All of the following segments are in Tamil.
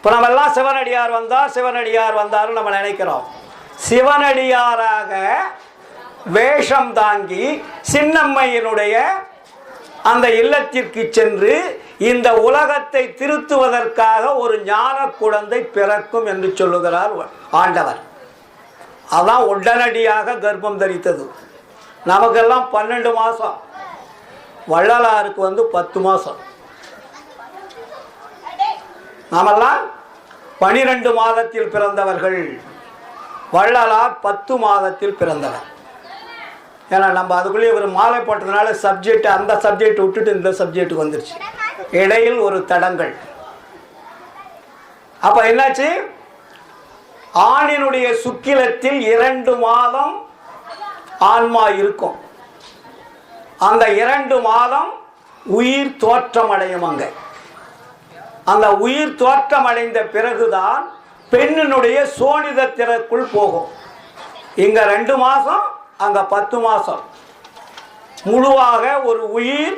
இப்போ நம்ம எல்லாம் சிவனடியார் வந்தார் சிவனடியார் வந்தார்னு நம்ம நினைக்கிறோம். சிவனடியாராக வேஷம் தாங்கி சின்னம்மையினுடைய அந்த இல்லத்திற்கு சென்று இந்த உலகத்தை திருத்துவதற்காக ஒரு ஞான குழந்தை பிறக்கும் என்று சொல்லுகிறார் ஆண்டவர். அதான் உடனடியாக கர்ப்பம் தரித்தது. நமக்கெல்லாம் பன்னெண்டு மாதம் வள்ளலாருக்கு வந்து பத்து மாதம் நாமெல்லாம் பனிரெண்டு மாதத்தில் பிறந்தவர்கள். வள்ளலார் பத்து மாதத்தில் பிறந்தவர். ஏன்னா நம்ம அதுக்குள்ளேயே ஒரு மாலை போட்டதுனால சப்ஜெக்ட் அந்த சப்ஜெக்ட் விட்டுட்டு இந்த சப்ஜெக்ட்டுக்கு வந்துருச்சு. இடையில் ஒரு தடங்கள். அப்போ என்னாச்சு? ஆணினுடைய சுக்கிலத்தில் இரண்டு மாதம் ஆன்மா இருக்கும். அந்த இரண்டு மாதம் உயிர் தோற்றம் அடையும் அங்கே. அந்த உயிர் தோற்றம் அடைந்த பிறகுதான் பெண்ணினுடைய சோனிதத்திற்குள் போகும். இங்க ரெண்டு மாசம் அங்க பத்து மாசம். முழுவாக ஒரு உயிர்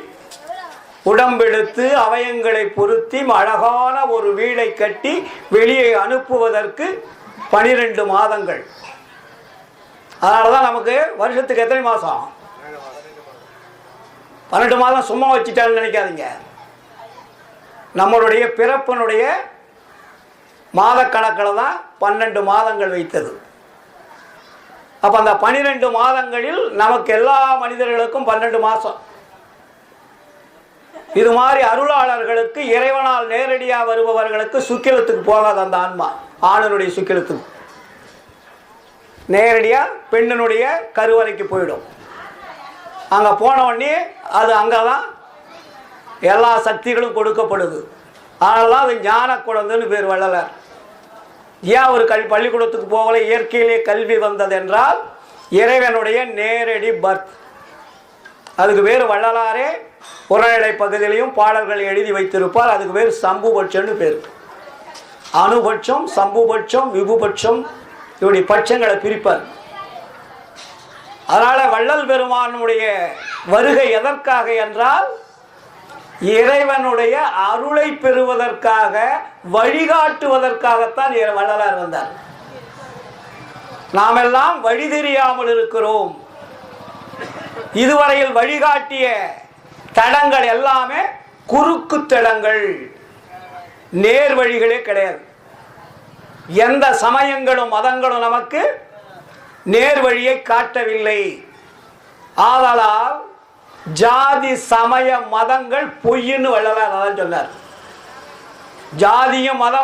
உடம்பெடுத்து அவயங்களை பொருத்தி அழகான ஒரு வீடை கட்டி வெளியே அனுப்புவதற்கு பனிரெண்டு மாதங்கள். அதனால தான் நமக்கு வருஷத்துக்கு எத்தனை மாதம் பன்னெண்டு மாதம் சும்மா வச்சுட்டான்னு நினைக்காதீங்க. நம்மளுடைய பிறப்பினுடைய மாதக்கணக்கில் தான் பன்னெண்டு மாதங்கள் வைத்தது. அப்போ அந்த பன்னிரெண்டு மாதங்களில் நமக்கு எல்லா மனிதர்களுக்கும் பன்னெண்டு மாதம் இது மாதிரி அருளாளர்களுக்கு இறைவனால் நேரடியாக வருபவர்களுக்கு சுக்கிலத்துக்கு போகாது அந்த ஆன்மா. ஆணனுடைய சுக்கிலத்துக்கு நேரடியாக பெண்ணினுடைய கருவறைக்கு போயிடும். அங்கே போன உடனே அது அங்கே தான் எல்லா சக்திகளும் கொடுக்கப்படுது. அதெல்லாம் அது ஞான குழந்தைன்னு பேர் வள்ளலார் ஏன் ஒரு கல் பள்ளிக்கூடத்துக்கு போகல? இயற்கையிலே கல்வி வந்தது என்றால் இறைவனுடைய நேரடி பர்த் அதுக்கு பேர் வள்ளலாரே. புறநிலை பகுதியிலையும் பாடல்கள் எழுதி வைத்திருப்பார். அதுக்கு பேர் சம்புபட்சம்னு பேர். அணுபட்சம் சம்புபட்சம் விபுபட்சம் இப்படி பட்சங்களை பிரிப்பார். அதனால் வள்ளல் பெருமானுடைய வருகை எதற்காக என்றால் இறைவனுடைய அருளை பெறுவதற்காக வழிகாட்டுவதற்காகத்தான் வள்ளலார் வந்தார். நாமெல்லாம் வழி தெரியாமல் இருக்கிறோம். இதுவரையில் வழிகாட்டிய தடங்கள் எல்லாமே குறுக்கு தடங்கள். நேர் வழிகளே கிடையாது. எந்த சமயங்களும் மதங்களும் நமக்கு நேர் வழியை காட்டவில்லை. ஆதலால் ஜாதி சமய மதங்கள் பொய்ன்னு வள்ளலார் அதான் சொன்னார். ஜாதிய மதம்